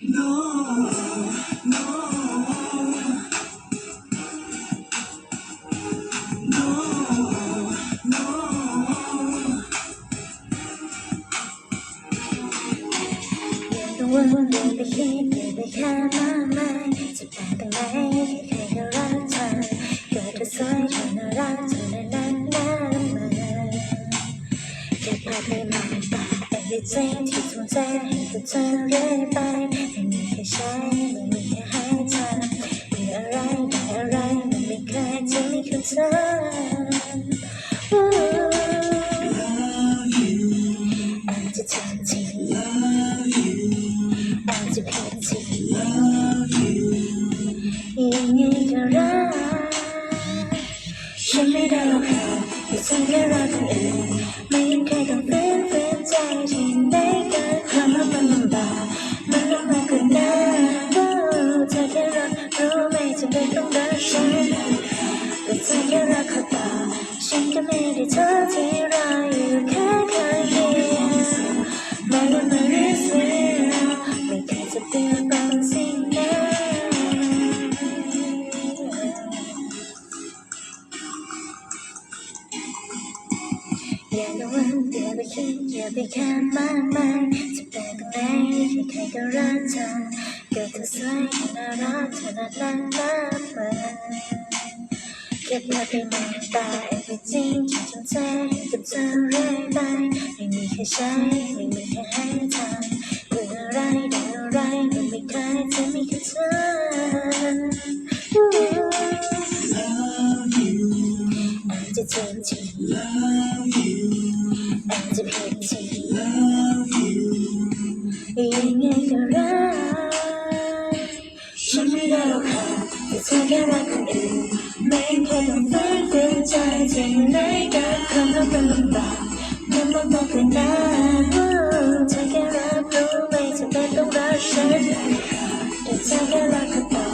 วนวนไปคิดไปแค่มากมายจะแปลกไหมใครก็รักเธอเกิเธอสวยเธน่ารักเธน่านักน่ามันจะพาไปมองตาแต่ใจที่สนใจให้เธอเรื่อยไป ม่มีแค่ให้เธอมีอะไรได้อะไรมันไม่เคยจะมีกับเธอ Ooh อาจจะเธอที่อาจจะเพียงทียังไงก็รักฉันไม่ได้หรอกค่ะที่เธอแค่รักคนอื่น กเขาต่อฉันก็ไม่ได้เธอที่รออยู่แค่ข้างเดียวไม่ว่ามันเรื่องเสียไม่เคยจะเปลี่ยนบางสิ่งใดอย่ากังวลอย่าไปคิดอย่าไปแคาดมากมายจะเป็นตรงไหนใครๆก็รักเธอเกิดเธอสวยน่ารักขนาดนั้นมากมาย เก็บมาเป็นน้ำตา everything ที่ทำใจกับเธอเรื่อยไปไม่มีแค่ใช้ไม่มีแค่ให้ทำเรื่ออะไรได้อะไรมันไม่เคยจะมีแค่เธอ Love you อาจจะเจ็บทีอาจจะเผ็ดทียังไงก็รักฉันไม่ได้หรอกค่ะแต่เธอแค่รักคนอื่น ไม่เคยต้องฝืนฝืนใจที่ไหนกับคำต้องเป็นลำบากมันต้องบอกกันนะเธอแค่รับรู้ไม่จำเป็นต้องรักฉันแต่เธอแค่รักก็ต่อ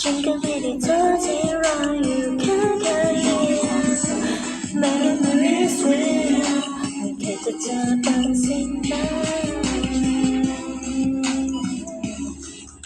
ฉันก็ไม่ได้เธอที่รออยู่แค่แค่นี้ไม่ได้มาเรียกเสียงไม่เคยจะเจอกันสิ่งใด